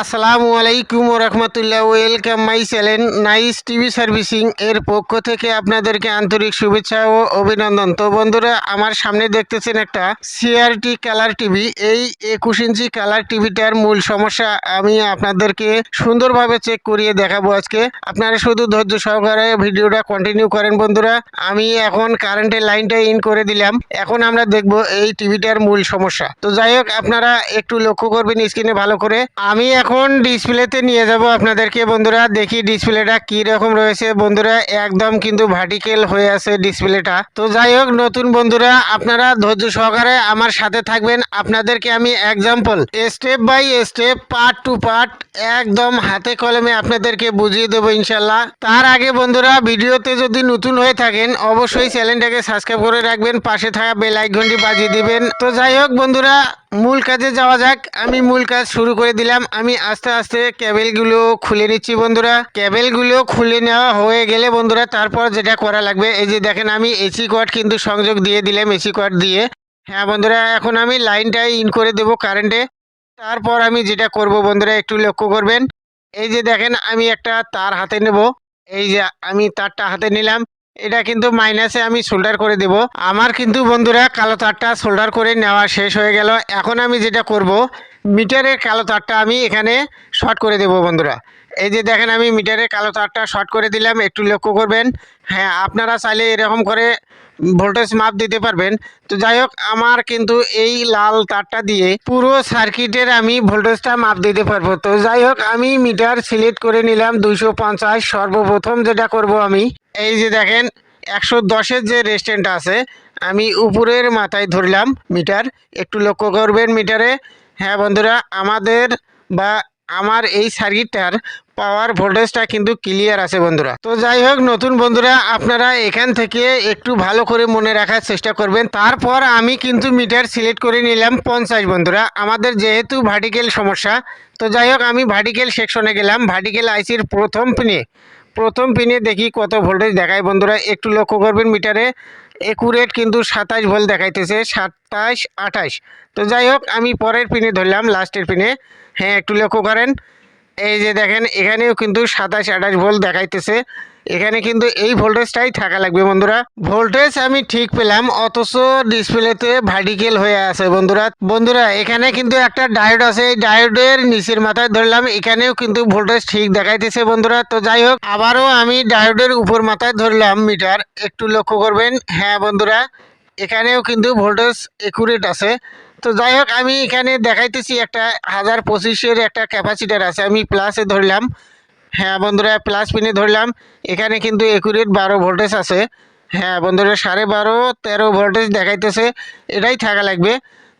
আসসালামু আলাইকুম রহমতুল্লাহ। Welcome my channel nice TV servicing এর পক্ষ থেকে আপনাদেরকে আন্তরিক শুভেচ্ছা ও অভিনন্দন। তো বন্ধুরা, আমার সামনে দেখতেছেন একটা সিআরটি কালার টিভি এই একুশ ইঞ্চি কালার টিভিটার মূল সমস্যা আমি আপনাদেরকে সুন্দরভাবে চেক করিয়ে দেখাবো আজকে। আপনারা শুধু ধৈর্য সহকারে ভিডিওটা কন্টিনিউ করেন বন্ধুরা। আমি এখন কারেন্টের লাইনটা ইন করে দিলাম। এখন আমরা দেখব এই টিভিটার মূল সমস্যা। তো যাই হোক, আপনারা একটু লক্ষ্য করবেন স্ক্রিনে ভালো করে। আমি এখন ডিসপ্লেতে নিয়ে যাব আপনাদেরকে। বন্ধুরা, দেখি ডিসপ্লেটা কি রকম রয়েছে। বন্ধুরা, একদম কিন্তু ভার্টিক্যাল হয়ে আছে ডিসপ্লেটা তো যাই হোক, নতুন বন্ধুরা, আপনারা ধৈর্য সহকারে আমার সাথে থাকবেন। আপনাদেরকে আমি example step by step part to part একদম হাতে কলমে আপনাদেরকে বুঝিয়ে দেবো ইনশাল্লাহ তার আগে বন্ধুরা, ভিডিওতে যদি নতুন হয়ে থাকেন, অবশ্যই চ্যানেলটাকে সাবস্ক্রাইব করে রাখবেন। পাশে থাকা বেল আইকনটি বাজিয়ে দিবেন। তো যাই হোক, বন্ধুরা মূল কাজে যাওয়া যাক। আমি মূল কাজ শুরু করে দিলাম। আমি আস্তে আস্তে ক্যাবেলগুলো খুলে নিচ্ছি বন্ধুরা। ক্যাবেলগুলো খুলে নেওয়া হয়ে গেলে বন্ধুরা, তারপর যেটা করা লাগবে, এই যে দেখেন আমি এসি কোয়ার্ড কিন্তু সংযোগ দিয়ে দিলাম এসি কোয়ার্ড দিয়ে। হ্যাঁ বন্ধুরা, এখন আমি লাইনটা ইন করে দেব কারেন্টে তারপর আমি যেটা করব বন্ধুরা, একটু লক্ষ্য করবেন। এই যে দেখেন, আমি একটা তার হাতে নেব। এই যে আমি তারটা হাতে নিলাম। এটা কিন্তু মাইনাসে আমি সোল্ডার করে দেব। আমার কিন্তু বন্ধুরা কালো তারটা সোল্ডার করে নেওয়া শেষ হয়ে গেল। এখন আমি যেটা করব মিটারের কালো তারটা আমি এখানে শর্ট করে দেব বন্ধুরা। এই যে দেখেন আমি মিটারের কালো তারটা শর্ট করে দিলাম, একটু লক্ষ্য করবেন। হ্যাঁ আপনারা চাইলে এরকম করে ভোল্টেজ মাপ দিতে পারবেন। তো যাই হোক, আমার কিন্তু এই লাল তারটা দিয়ে পুরো সার্কিটের আমি ভোল্টেজটা মাপ দিতে পারব। তো যাই হোক, আমি মিটার সিলেক্ট করে নিলাম, দুইশো পঞ্চাশ সর্বপ্রথম যেটা করব আমি। এই যে দেখেন, একশো দশের যে রেস্টুরেন্ট আছে, আমি উপরের মাথায় ধরলাম মিটার। একটু লক্ষ্য করবেন মিটারে। হ্যাঁ বন্ধুরা, আমাদের বা আমার এই সার্কিটটার পাওয়ার ভোল্টেজটা কিন্তু ক্লিয়ার আছে বন্ধুরা। তো যাই হোক, নতুন বন্ধুরা, আপনারা এখান থেকে একটু ভালো করে মনে রাখার চেষ্টা করবেন। তারপর আমি কিন্তু মিটার সিলেক্ট করে নিলাম পঞ্চাশ বন্ধুরা। আমাদের যেহেতু ভার্টিক্যাল সমস্যা, তো যাই হোক, আমি ভার্টিক্যাল সেকশনে গেলাম। ভার্টিক্যাল আইসির প্রথম পিনে প্রথম পিনে দেখি কত ভোল্টেজ দেখায় বন্ধুরা। একটু লক্ষ্য করবেন মিটারে একুরেট কিন্তু সাতাশ ভোল্ট দেখাইতেছে সাতাশ আঠাশ তো যাই হোক, আমি পরের পিনে ধরলাম লাস্টের পিনে হ্যাঁ একটু লক্ষ্য করেন। এই যে দেখেন, এখানেও কিন্তু সাতাশ আঠাশ ভোল্ট দেখাইতেছে। এখানে কিন্তু এই ভোল্টেজটাই থাকা লাগবে বন্ধুরা। ভোল্টেজ আমি ঠিক পেলাম, অথচ ডিসপ্লেতে ভার্টিক্যাল হয়ে আছে বন্ধুরা। বন্ধুরা, এখানে কিন্তু একটা ডায়োড আছে। এই ডায়োডের নিচের মাথায় ধরলাম এখানেও কিন্তু ভোল্টেজ ঠিক দেখাইতেছে বন্ধুরা। তো যাই হোক, আবারও আমি ডায়োডের উপর মাথায় ধরলাম মিটার একটু লক্ষ্য করবেন। হ্যাঁ বন্ধুরা, এখানেও কিন্তু ভোল্টেজ একুরেট আছে। তো যাই হোক, আমি এখানে দেখাইতেছি একটা হাজার পঁচিশের একটা ক্যাপাসিটার আছে। আমি প্লাসে ধরলাম। হ্যাঁ বন্ধুরা প্লাস পিনে ধরলাম। এখানে কিন্তু একুরেট বারো ভোল্টেজ আছে। হ্যাঁ বন্ধুরা, সাড়ে বারো তেরো ভোল্টেজ দেখাইতেছে। এটাই থাকা লাগবে।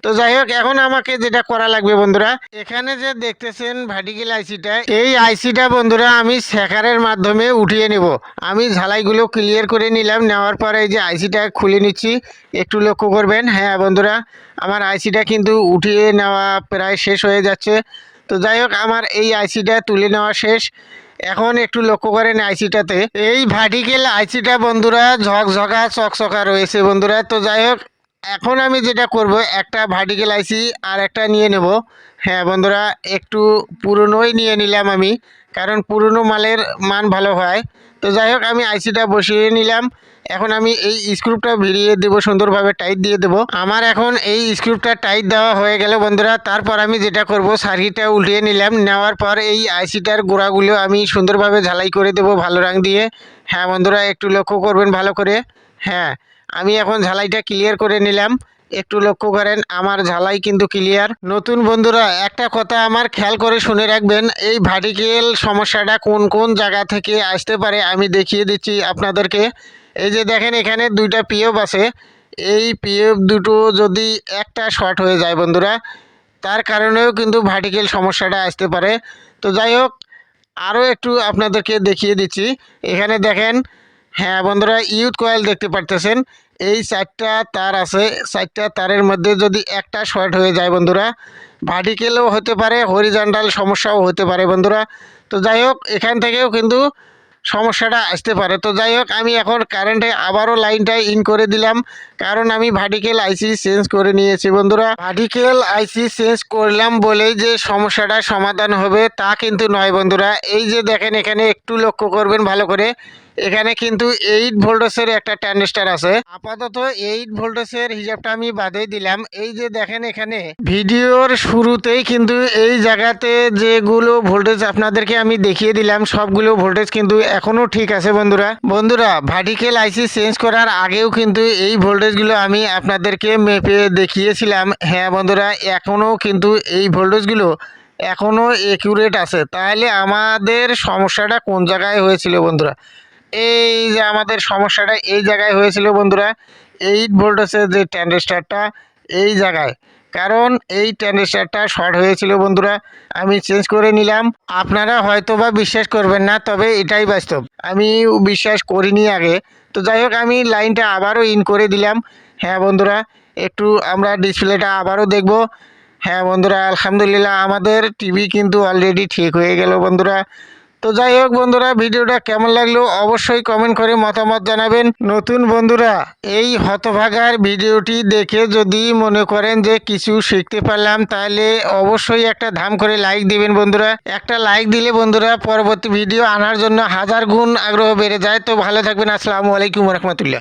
তো যাই হোক, এখন আমাকে যেটা করা লাগবে বন্ধুরা, এখানে যে দেখতেছেন ভার্টিক্যাল আইসিটা এই আইসিটা বন্ধুরা আমি শেখারের মাধ্যমে উঠিয়ে নেব। আমি ঝালাইগুলো ক্লিয়ার করে নিলাম, নেওয়ার পরে এই যে আইসিটা খুলে নিচ্ছি। একটু লক্ষ্য করবেন হ্যাঁ বন্ধুরা, আমার আইসিটা কিন্তু উঠিয়ে নেওয়া প্রায় শেষ হয়ে যাচ্ছে। তো যাই হোক, আমার এই আইসিটা তুলে নেওয়া শেষ। এখন একটু লক্ষ্য করেন আইসিটাতে এই ভার্টিক্যাল আইসিটা বন্ধুরা ঝকঝকা, চকচকা রয়েছে বন্ধুরা। তো যাই হোক এখন আমি যেটা করব, একটা ভার্টিক্যাল আইসি আর একটা নিয়ে নেব। হ্যাঁ বন্ধুরা, একটু পুরনোই নিয়ে নিলাম আমি, কারণ পুরনো মালের মান ভালো হয়। তো যাই হোক, আমি আইসিটা বসিয়ে নিলাম। এখন আমি এই স্ক্রুপটা ভিড়িয়ে দেবো, সুন্দরভাবে টাইট দিয়ে দেবো। আমার এখন এই স্ক্রুপটা টাইট দেওয়া হয়ে গেল বন্ধুরা। তারপর আমি যেটা করব, সার্কিটটা উল্টিয়ে নিলাম। নেওয়ার পর এই আইসিটার গোড়াগুলো আমি সুন্দরভাবে ঝালাই করে দেবো ভালো রং দিয়ে। হ্যাঁ বন্ধুরা, একটু লক্ষ্য করবেন ভালো করে। হ্যাঁ আমি এখন ঝালাইটা ক্লিয়ার করে নিলাম। একটু লক্ষ্য করেন, আমার ঝালাই কিন্তু ক্লিয়ার নতুন বন্ধুরা, একটা কথা আমার খেয়াল করে শুনে রাখবেন, এই ভার্টিক্যাল সমস্যাটা কোন কোন জায়গা থেকে আসতে পারে আমি দেখিয়ে দিচ্ছি আপনাদেরকে। এই যে দেখেন, এখানে দুইটা পিএফ আছে। এই পিএফ দুটো যদি একটা শর্ট হয়ে যায় বন্ধুরা, তার কারণেও কিন্তু ভার্টিক্যাল সমস্যাটা আসতে পারে। তো যাই হোক, আরও একটু আপনাদেরকে দেখিয়ে দিচ্ছি। এখানে দেখেন হ্যাঁ বন্ধুরা, ইউথ কয়েল দেখতে পারতেছেন। এই চারটা তার আছে। চারটা তারের মধ্যে যদি একটা শর্ট হয়ে যায়, বন্ধুরা ভার্টিক্যালও হতে পারে হরিজন্টাল সমস্যাও হতে পারে, বন্ধুরা। তো যাই হোক, এখান থেকেও কিন্তু সমস্যাটা আসতে পারে। তো যাই হোক, আমি এখন কারেন্টে আবারও লাইনটা ইন করে দিলাম, কারণ আমি ভার্টিক্যাল আইসি চেঞ্জ করে নিয়েছি, বন্ধুরা। ভার্টিক্যাল আইসি চেঞ্জ করলাম বলেই যে সমস্যাটা সমাধান হবে, তা কিন্তু নয়, বন্ধুরা। এই যে দেখেন, এখানে একটু লক্ষ্য করবেন ভালো করে। এখানে কিন্তু এইট ভোল্টেজের একটা ট্রানজিস্টার আছে। আপাতত এইট ভোল্টেজের হিসাবটা আমি বাদে দিলাম। এই যে দেখেন এখানে, ভিডিওর শুরুতেই কিন্তু এই জায়গাতে যেগুলো ভোল্টেজ আপনাদেরকে আমি দেখিয়ে দিলাম, সবগুলো ভোল্টেজ কিন্তু এখনও ঠিক আছে বন্ধুরা। বন্ধুরা ভার্টিক্যাল আইসি চেঞ্জ করার আগেও কিন্তু এই ভোল্টেজগুলো আমি আপনাদেরকে মেপে দেখিয়েছিলাম। হ্যাঁ বন্ধুরা, এখনও কিন্তু এই ভোল্টেজগুলো এখনও একুরেট আছে। তাহলে আমাদের সমস্যাটা কোন জায়গায় হয়েছিল বন্ধুরা? এই যে আমাদের সমস্যাটা এই জায়গায় হয়েছিল বন্ধুরা এইট ভোল্টেজের যে ট্যান্ডেস্টারটা এই জায়গায়। কারণ এই ট্যান্ডেস্টারটা শর্ট হয়েছিল বন্ধুরা, আমি চেঞ্জ করে নিলাম। আপনারা হয়তো বা বিশ্বাস করবেন না, তবে এটাই বাস্তব। আমি বিশ্বাস করিনি আগে। তো যাই হোক, আমি লাইনটা আবারও ইন করে দিলাম। হ্যাঁ বন্ধুরা, একটু আমরা ডিসপ্লেটা আবারও দেখব। হ্যাঁ বন্ধুরা, আলহামদুলিল্লাহ আমাদের টিভি কিন্তু অলরেডি ঠিক হয়ে গেল বন্ধুরা। তো যাই হোক বন্ধুরা, ভিডিওটা কেমন লাগল অবশ্যই কমেন্ট করে মতামত জানাবেন। নতুন বন্ধুরা, এই হতভাগার ভিডিওটি দেখে যদি মনে করেন যে কিছু শিখতে পারলাম, তাহলে অবশ্যই একটা ধাম করে লাইক দিবেন বন্ধুরা। একটা লাইক দিলে বন্ধুরা পরবর্তী ভিডিও আনার জন্য হাজার গুণ আগ্রহ বেড়ে যায়। তো ভালো থাকবেন, আসসালামু আলাইকুম রহমতুল্লাহ।